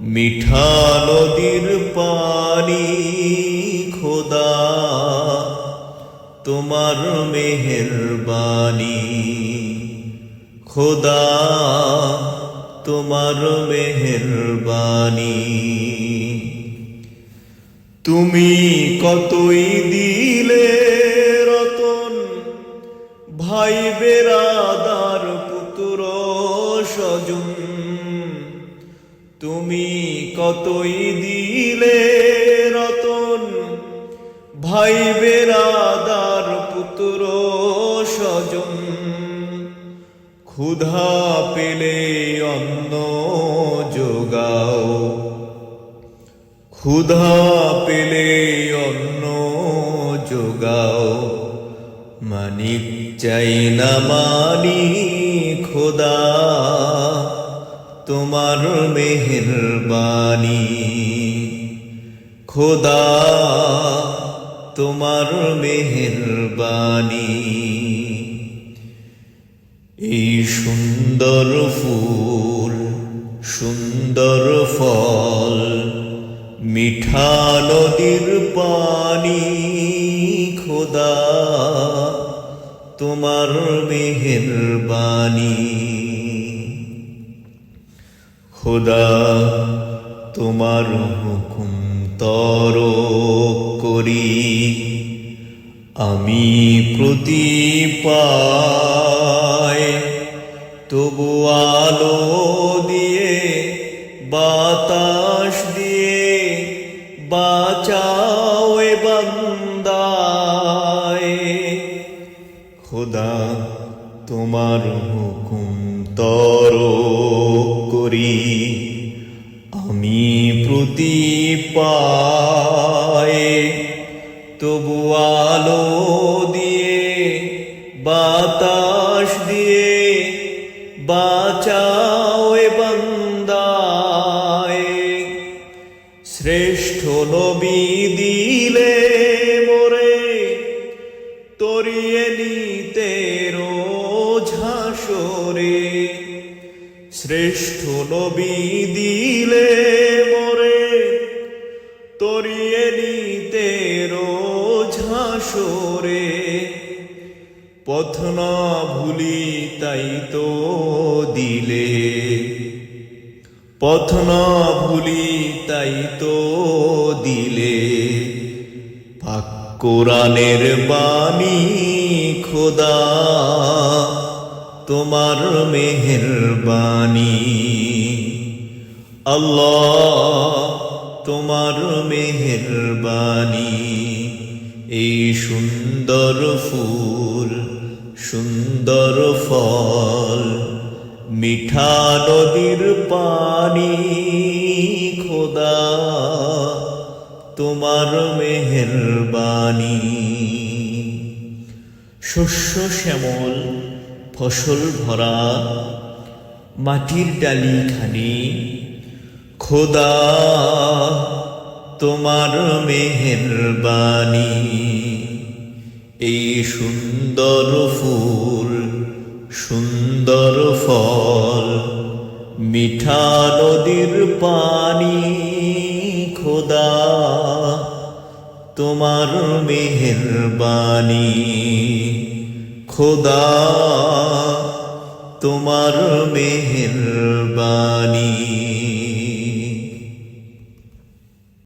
মিঠা নদীর পানি, খোদা, তোমার মেহেরবানি। খোদা, তোমার মেহেরবানি। তুমি কতই দিলে রতন, ভাই বেরাদার তুমি কতই দিলে রতন? ভাই বেরাদার পুত্র স্বজন। ক্ষুধা পেলে অন্ন যোগাও। ক্ষুধা পেলে অন্ন যোগাও। মানিক চাই না মানি খোদা। তোমার মেহেরবানি। খোদা, তোমার মেহেরবানি। এই সুন্দর ফুল, সুন্দর ফল, মিঠা নদীর পানি। খোদা, তোমার মেহেরবানি। খোদা, তোমার হুকুম তর করি। আমি প্রতি পায় তবু আলো দিয়ে, বাতাস দিয়ে বাঁচাও বান্দায়। খোদা, তোমার হুকুম তর করি, আমি প্রতি পায় তবু আলো দিয়ে, বাতাস দিয়ে বাঁচাও বান্দায়। শ্রেষ্ঠ নবী দিলে নবী দিলে মোরে, তরিয়ে নিতে ঝাসরে পথ না ভুলি তাই তো দিলে। পথ না ভুলি তাই তো দিলে। পাক কোরআনের বাণী খোদা। তোমার মেহেরবানি। আল্লাহ তোমার মেহেরবানি। এই সুন্দর ফুল, সুন্দর ফল, মিঠা নদীর পানি। খোদা, তোমার মেহেরবানি। শস্য শ্যামল ফসল ভরা, মাটির ডালি খানি। খোদা, তোমার মেহেরবানি। এই সুন্দর ফুল, সুন্দর ফল, মিঠা নদীর পানি। খোদা, তোমার মেহেরবানি। খোদা তোমার মেহেরবানি।